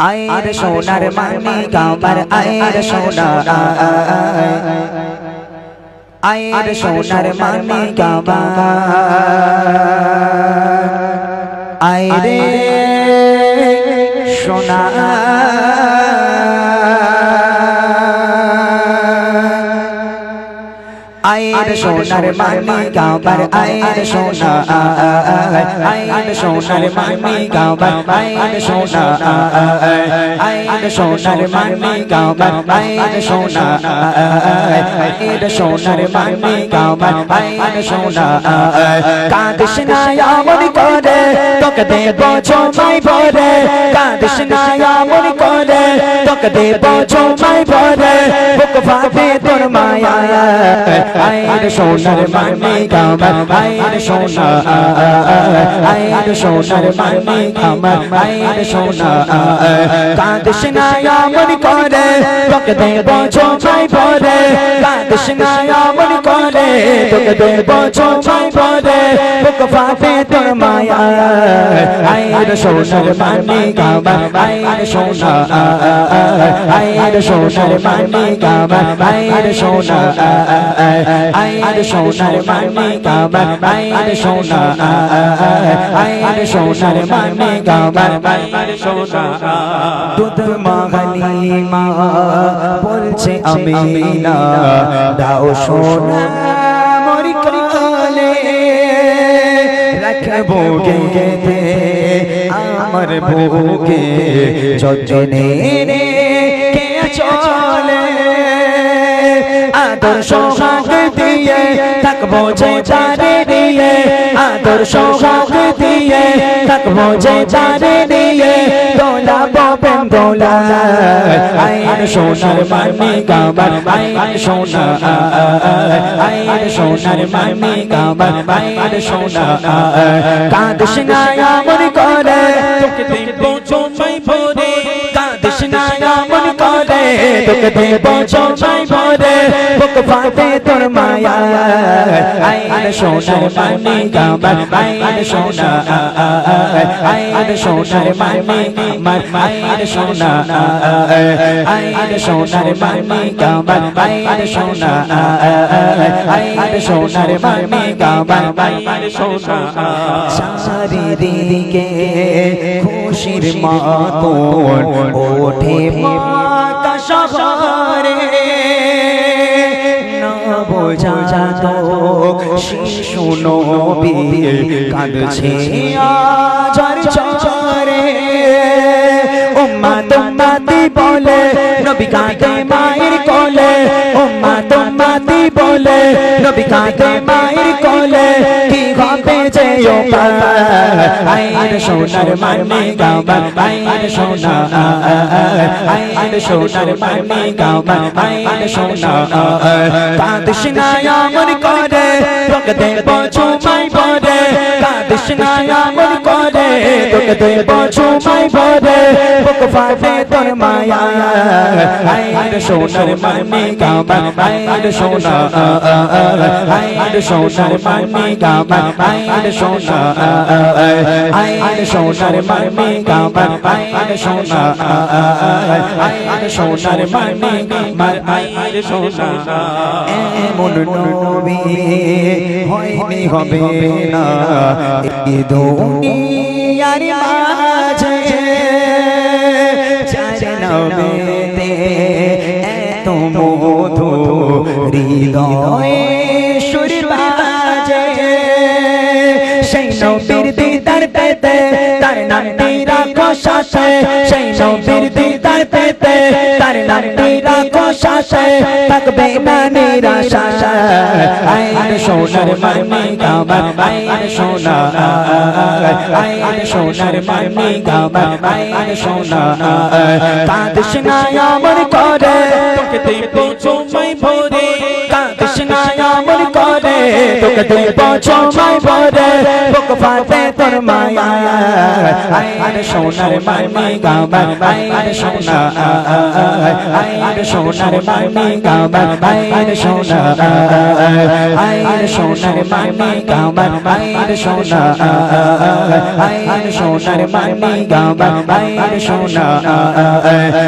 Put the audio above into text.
আয়ের সোনার মানি কামার আয়ের সোনা আয়ের সোনার মানি কামার আয়ের সোনা আয়ের সোনার মানি কাবার আয়ের সোনা আয়ের সোনার মানি কাবার আয়ের সোনা আয়ের সোনার মানি কাবার আয়ের সোনা আয়ের সোনার মানি কাবার আয়ের সোনা কাঁদিস না আমন করে তোকে দেব জমাই ভরে কাঁদিস না আমন করে তোকে দেব জমাই ভরে বুক ফাটে তোর মায়া আয়ের সোনার মানে কামার আয়ের সোনা আয়ের সোনার মানে কামার আয়ের সোনা কাঁদিস না আমন করে তোকে দেব জমাই ভরে না আমন করে তোকে দেব জমাই ভরে বুক ফাটে তোর মায়া। আয়ের সোনার মানি কামার আয়ের সোনা আয়ের সোনার মানি কামার আয়ের সোনা আয়ের সোনার মানি মাগালি মা বলছে আমি না দাও সোনা, মরি কালে রাখব গেতে আমার বুকে যজনে রে কে চলে। আদর সোহাগ দিয়ে থাকব যে চারে দিয়ে আদর সোহাগ দিয়ে থাকব যে চারে দিয়ে দোলা বাবেন দোলা। আইন সোনার মানি গাবার আইন সোনা আইন সোনার মানি গাবার আইন সোনা কাঁদিস না আমন করে, তোকে তোকে দেব চোমাই ভরে বুক ফাটে তোর মায়া আইন সোনার মানি গাবার আইন সোনা আইন সোনার মানি গাবার আইন সোনা আইন সোনার মানি গাবার আইন সোনা আইন সোনার মানি গাবার আইন সোনা চারিদিকে খুশির মাতন ওঠে মাতা শহরে না বোঝা শিশু নবী কাঁদছে আজর চরে। উম্মা তোমাতি বলে, নবী কাঁদে মায়ের কোলে। উম্মা তোমাতি বলে, নবী কাঁদে মায়ের কোলে। কি হবে যে ও আইন সোনার মানে গাবার আইন সোনা আইন সোনার মানে গাবার আইন সোনা কাঁদিস না আমন করে তোকে দেব চুমাই ভরে কাঁদিস না আমন করে দেব চুমাই ভরে বুক ফাটে তোর মায়া আইন সোনার মানে গাবার আইন সোনা আইন সোনার মানে গাবার আইন সোনা আইন সোনার মানে গাবার আইন সোনা আইন সোনার মানে গাবার আইন সোনা এমন নবী হয়নি হবে না এ দুনিয়ার মাঝে চার নবেতে এত মধু হৃদয়ে সুর বাজে সেই নবীর দিদার পেতে তার নামটি রাখো সাথে সেই নবীর দিদার পেতে তার নামটি রাখো সাথে থাকবে না নিরাশা সোনার মানি গাবার আইন সোনা আইন সোনার মানি গাবার আইন সোনা কাঁদিস না আমর করে, তোকে দেব চুমাই ভরে। কাঁদিস না আমর করে, তোকে তুই পছমাই ভরে। বুক ফাটে তোর মায়া আইরে সোনার মানি গাবার আইরে সোনা আইরে সোনার মানি গাবার আইরে সোনা আইরে সোনার মানি গাবার আইরে সোনা আইরে সোনার মানি গাবার আইরে সোনা